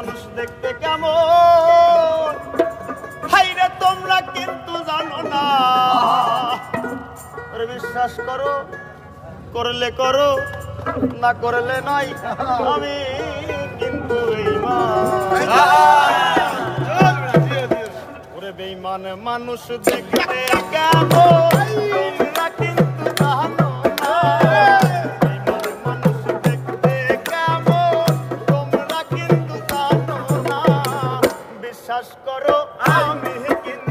মানুষ দেখতে কেমন? হাইরে তোমরা কিন্তু জানো না। বিশ্বাস করো, করলে করো, না করলে নাই। আমি কিন্তু বেইমান মানুষ দেখতে কেমন? বিশ্বাস করো আমি কিন্তু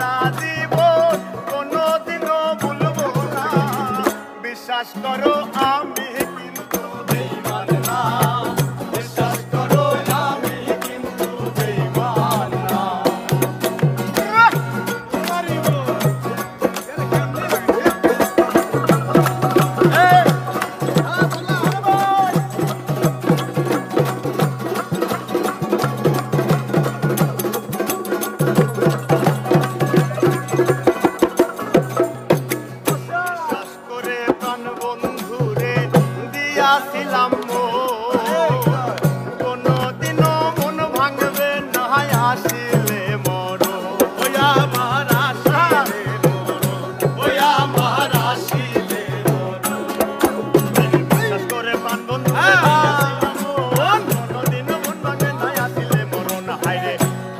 সারা জীবন কোনোদিনও ভুলবো না। বিশ্বাস করো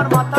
Armada.